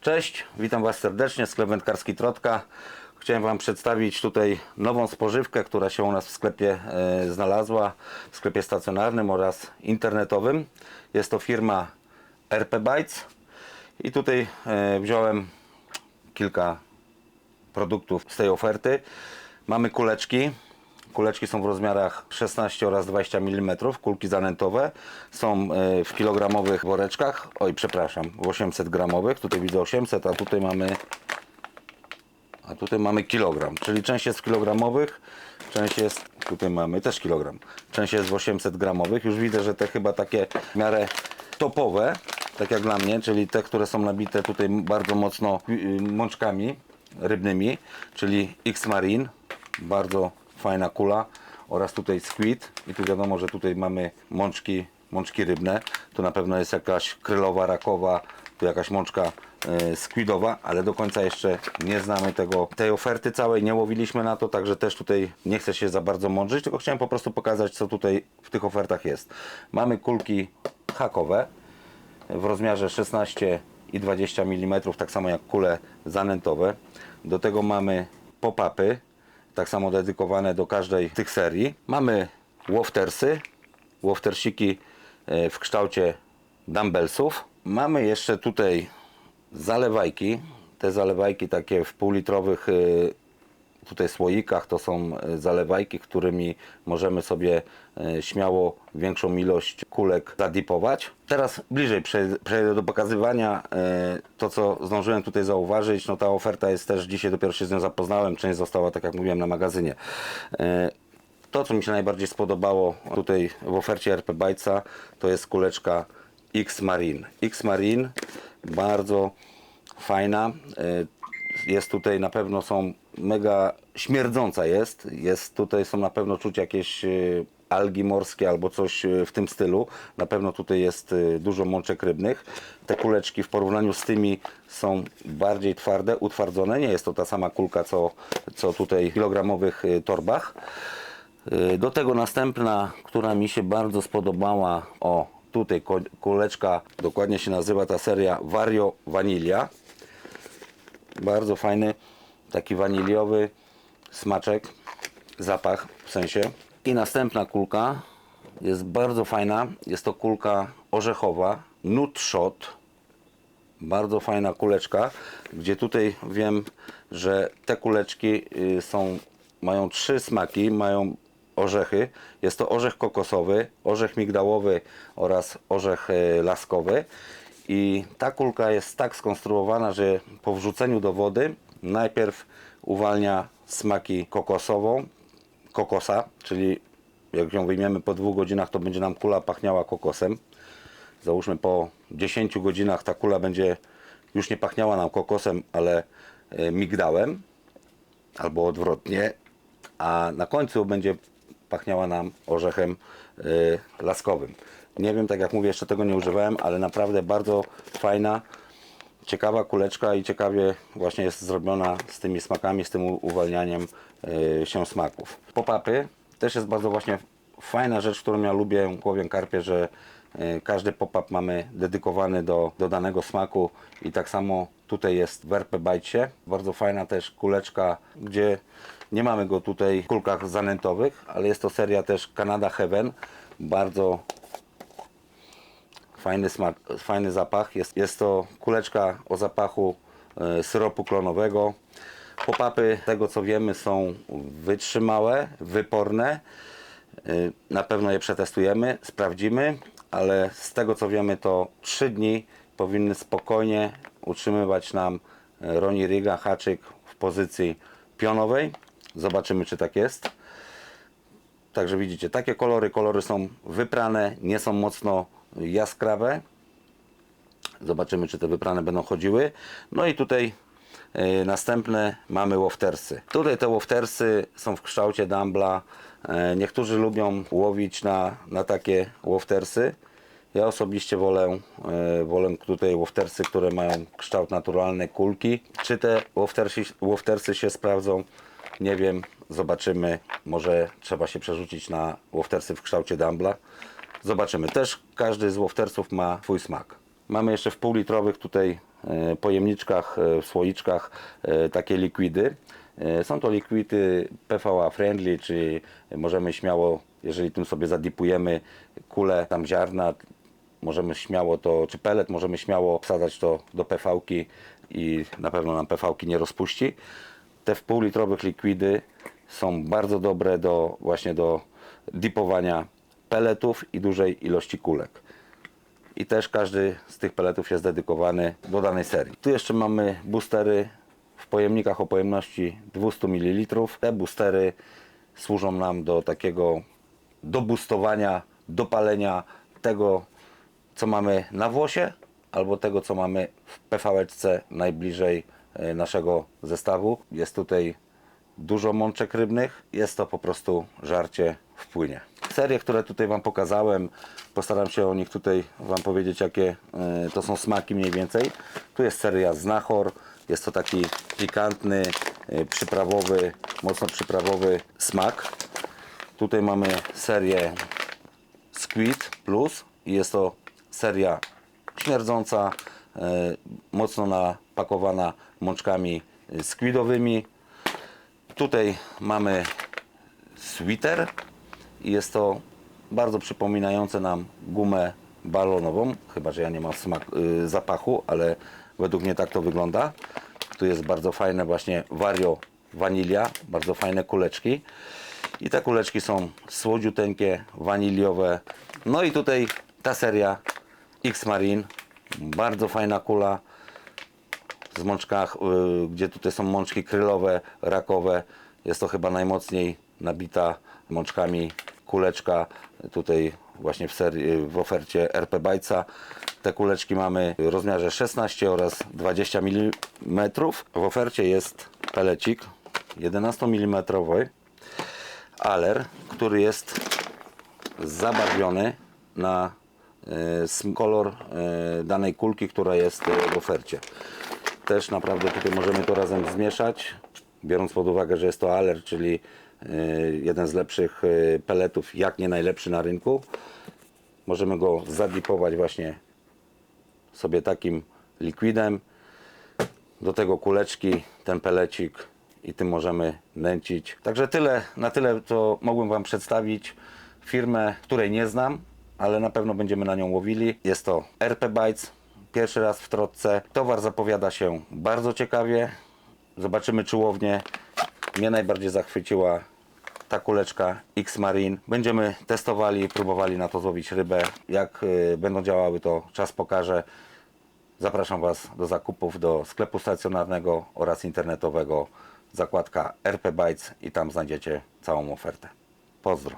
Cześć, witam Was serdecznie, sklep wędkarski Trotka. Chciałem Wam przedstawić tutaj nową spożywkę, która się u nas w sklepie e, znalazła, w sklepie stacjonarnym oraz internetowym. Jest to firma RP Bytes i tutaj e, wziąłem kilka produktów z tej oferty. Mamy kuleczki. Kuleczki są w rozmiarach 16 oraz 20 mm, kulki zanętowe. Są e, w kilogramowych woreczkach. Oj, przepraszam, w 800 gramowych. Tutaj widzę 800, a tutaj mamy a tutaj mamy kilogram, czyli część jest w kilogramowych, część jest, tutaj mamy też kilogram, część jest w 800 gramowych. Już widzę, że te chyba takie w miarę topowe, tak jak dla mnie, czyli te, które są nabite tutaj bardzo mocno y, mączkami rybnymi, czyli X-Marine, bardzo fajna kula oraz tutaj squid i tu wiadomo, że tutaj mamy mączki, mączki rybne, tu na pewno jest jakaś krylowa, rakowa, tu jakaś mączka e, squidowa, ale do końca jeszcze nie znamy tego, tej oferty całej, nie łowiliśmy na to, także też tutaj nie chcę się za bardzo mądrzyć, tylko chciałem po prostu pokazać, co tutaj w tych ofertach jest. Mamy kulki hakowe w rozmiarze 16 i 20 mm, tak samo jak kule zanętowe. Do tego mamy pop-upy, tak samo dedykowane do każdej z tych serii. Mamy woftersy, woftersiki e, w kształcie dumbbellsów. Mamy jeszcze tutaj zalewajki. Te zalewajki takie w półlitrowych e, tutaj słoikach to są e, zalewajki, którymi możemy sobie e, śmiało większą ilość kulek zadipować. Teraz bliżej przejdę, do pokazywania e, to, co zdążyłem tutaj zauważyć. No ta oferta jest też, dzisiaj dopiero się z nią zapoznałem, część została, tak jak mówiłem, na magazynie. To, co mi się najbardziej spodobało tutaj w ofercie RP Bytesa, to jest kuleczka X Marine. X Marine bardzo fajna. Jest tutaj na pewno są mega śmierdząca jest. Jest tutaj są na pewno czuć jakieś e, algi morskie albo coś e, w tym stylu. Na pewno tutaj jest e, dużo mączek rybnych. Te kuleczki w porównaniu z tymi są bardziej twarde, utwardzone. Nie jest to ta sama kulka co, co tutaj w kilogramowych torbach. Y, Do tego następna, która mi się bardzo spodobała, o tutaj kuleczka, dokładnie się nazywa ta seria Vario Vanilla. Bardzo fajny, taki waniliowy smaczek, zapach w sensie. I następna kulka jest bardzo fajna, jest to kulka orzechowa, Nut Shot bardzo fajna kuleczka, gdzie tutaj wiem, że te kuleczki y, są, mają trzy smaki, mają orzechy. Jest to orzech kokosowy, orzech migdałowy oraz orzech y, laskowy. I ta kulka jest tak skonstruowana, że po wrzuceniu do wody najpierw uwalnia smaki kokosową, kokosa, czyli jak ją wyjmiemy po dwóch godzinach, to będzie nam kula pachniała kokosem załóżmy po 10 godzinach ta kula będzie już nie pachniała nam kokosem, ale e, migdałem albo odwrotnie, a na końcu będzie pachniała nam orzechem e, laskowym. Nie wiem, tak jak mówię, jeszcze tego nie używałem, ale naprawdę bardzo fajna, ciekawa kuleczka i ciekawie właśnie jest zrobiona z tymi smakami, z tym uwalnianiem e, się smaków. Pop-upy też jest bardzo właśnie fajna rzecz, którą ja lubię w Karpie, że e, każdy pop-up mamy dedykowany do, do danego smaku i tak samo tutaj jest w RP Bajcie. Bardzo fajna też kuleczka, gdzie nie mamy go tutaj w kulkach zanętowych, ale jest to seria też Canada Heaven. Bardzo fajny smak, fajny zapach. Jest, jest to kuleczka o zapachu e, syropu klonowego. Pop-upy, tego co wiemy, są wytrzymałe, wyporne. E, Na pewno je przetestujemy, sprawdzimy, ale z tego co wiemy, to 3 dni powinny spokojnie utrzymywać nam e, Roni Riga haczyk w pozycji pionowej. Zobaczymy, czy tak jest. Także widzicie, takie kolory, kolory są wyprane, nie są mocno jaskrawe. Zobaczymy, czy te wyprane będą chodziły. No i tutaj e, następne mamy woftersy. Tutaj te woftersy są w kształcie dumbla. E, niektórzy lubią łowić na, na takie woftersy. Ja osobiście wolę, e, wolę tutaj woftersy, które mają kształt naturalnej kulki. Czy te woftersy, woftersy się sprawdzą? Nie wiem, zobaczymy. Może trzeba się przerzucić na woftersy w kształcie dumbla. Zobaczymy. Też każdy z woftersów ma swój smak. Mamy jeszcze w półlitrowych tutaj e, pojemniczkach, e, w słoiczkach e, takie likwidy. Są to likwidy PVA friendly, czyli możemy śmiało, jeżeli tym sobie zadipujemy kulę tam ziarna, możemy śmiało to, czy pelet, możemy śmiało wsadzać to do PV-ki i na pewno nam PV-ki nie rozpuści. Te w półlitrowych likwidy są bardzo dobre do właśnie do dipowania peletów i dużej ilości kulek. I też każdy z tych peletów jest dedykowany do danej serii. Tu jeszcze mamy boostery w pojemnikach o pojemności 200 ml. Te boostery służą nam do takiego dobustowania, dopalenia tego, co mamy na włosie, albo tego, co mamy w PVC najbliżej e, naszego zestawu. Jest tutaj dużo mączek rybnych. Jest to po prostu żarcie w płynie. Serie, które tutaj Wam pokazałem, postaram się o nich tutaj Wam powiedzieć, jakie e, to są smaki mniej więcej. Tu jest seria Znachor. Jest to taki pikantny, e, przyprawowy, mocno przyprawowy smak. Tutaj mamy serię Squid Plus i jest to seria śmierdząca, e, mocno napakowana mączkami squidowymi. Tutaj mamy sweeter i jest to bardzo przypominające nam gumę balonową, chyba że ja nie mam smak, y, zapachu, ale według mnie tak to wygląda. Tu jest bardzo fajne właśnie wario wanilia, bardzo fajne kuleczki. I te kuleczki są słodziuteńkie, waniliowe. No i tutaj ta seria X-Marine, bardzo fajna kula z mączkach, y, gdzie tutaj są mączki krylowe, rakowe. Jest to chyba najmocniej nabita mączkami kuleczka. Tutaj właśnie w, serii, w ofercie RP Bajca. Te kuleczki mamy w rozmiarze 16 oraz 20 mm. W ofercie jest pelecik 11 mm Aller, który jest zabarwiony na e, kolor e, danej kulki, która jest e, w ofercie. Też naprawdę tutaj możemy to razem zmieszać, biorąc pod uwagę, że jest to Aller, czyli jeden z lepszych e, peletów, jak nie najlepszy na rynku. Możemy go zadipować właśnie sobie takim likwidem. Do tego kuleczki, ten pelecik i tym możemy nęcić. Także tyle, na tyle to mogłem Wam przedstawić firmę, której nie znam, ale na pewno będziemy na nią łowili. Jest to RP Bites, pierwszy raz w trotce. Towar zapowiada się bardzo ciekawie. Zobaczymy czy łownie. Mnie najbardziej zachwyciła ta kuleczka X-Marine. Będziemy testowali, próbowali na to złowić rybę. Jak y, będą działały to czas pokaże. Zapraszam Was do zakupów do sklepu stacjonarnego oraz internetowego zakładka RP Bytes i tam znajdziecie całą ofertę. Pozdro.